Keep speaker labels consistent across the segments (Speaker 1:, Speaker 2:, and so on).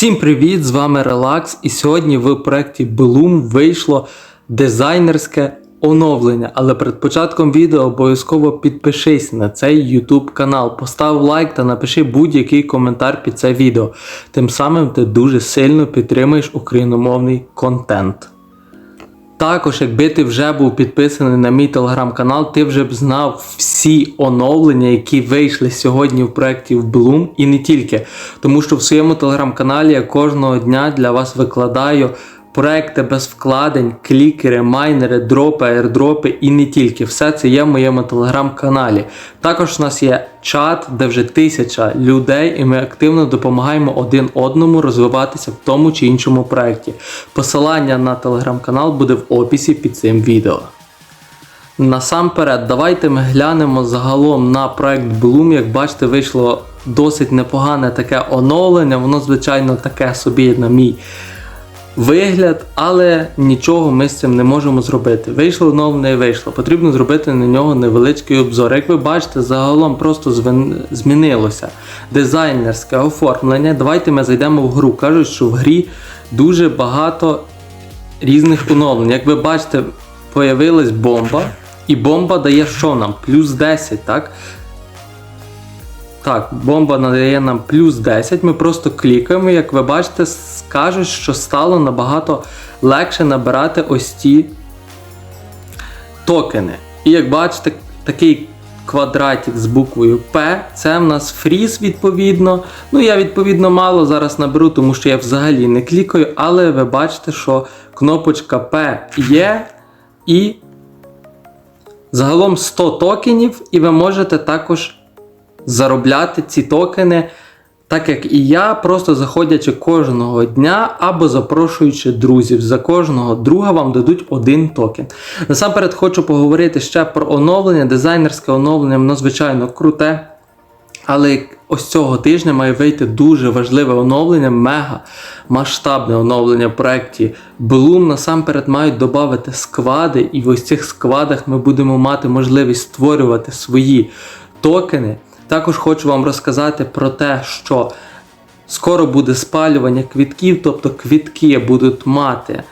Speaker 1: Всім привіт! З вами Релакс, І сьогодні в проєкті Bloom вийшло дизайнерське оновлення. Але перед початком відео обов'язково підпишись на цей YouTube канал, постав лайк та напиши будь-який коментар під це відео. Тим самим ти дуже сильно підтримуєш україномовний контент. Також, якби ти вже був підписаний на мій телеграм-канал, ти вже б знав всі оновлення, які вийшли сьогодні в проєкті в Bloom, і не тільки. Тому що в своєму телеграм-каналі я кожного дня для вас викладаю проекти без вкладень, клікери, майнери, дропи, аірдропи і не тільки. Все це є в моєму телеграм-каналі. Також у нас є чат, де вже тисяча людей, і ми активно допомагаємо один одному розвиватися в тому чи іншому проєкті. Посилання на телеграм-канал буде в описі під цим відео. Насамперед, давайте ми глянемо загалом на проект Bloom. Як бачите, вийшло досить непогане таке оновлення. Воно, звичайно, таке собі, на мій вигляд, але нічого ми з цим не можемо зробити. Вийшло оновлення і вийшло. Потрібно зробити на нього невеличкий обзор. Як ви бачите, загалом просто змінилося дизайнерське оформлення. Давайте ми зайдемо в гру. Кажуть, що в грі дуже багато різних оновлень. Як ви бачите, появилась бомба, і бомба дає що нам? Плюс 10, так? Так, бомба надає нам плюс 10. Ми просто клікаємо, як ви бачите, скажуть, що стало набагато легше набирати ось ці токени. І як бачите, такий квадратик з буквою P, це в нас фріз, відповідно. Ну, я відповідно мало зараз наберу, тому що я взагалі не клікаю, але ви бачите, що кнопочка P є і загалом 100 токенів, і ви можете також заробляти ці токени, так як і я, просто заходячи кожного дня або запрошуючи друзів. За кожного друга вам дадуть один токен. Насамперед хочу поговорити ще про оновлення. Дизайнерське оновлення, воно звичайно круте. Але ось цього тижня має вийти дуже важливе оновлення, мега масштабне оновлення в проєкті Bloom. Насамперед мають додати склади, і в ось цих складах ми будемо мати можливість створювати свої токени. Також хочу вам розказати про те, що скоро буде спалювання квітків, тобто квітки будуть мати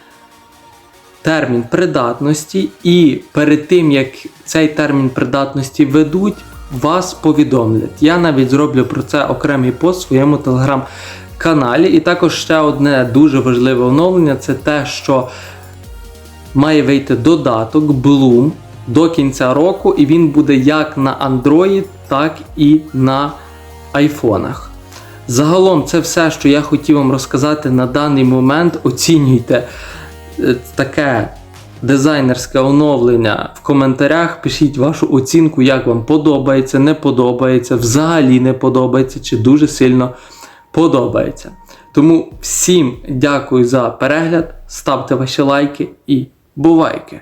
Speaker 1: термін придатності, і перед тим як цей термін придатності ведуть, вас повідомлять. Я навіть зроблю про це окремий пост в своєму телеграм-каналі. І також ще одне дуже важливе оновлення це те, що має вийти додаток Bloom до кінця року, і він буде як на Android, так і на айфонах. Загалом, це все, що я хотів вам розказати на даний момент. Оцінюйте е, таке дизайнерське оновлення в коментарях. Пишіть вашу оцінку, як вам подобається, не подобається, взагалі не подобається чи дуже сильно подобається. Тому всім дякую за перегляд, ставте ваші лайки і бувайки!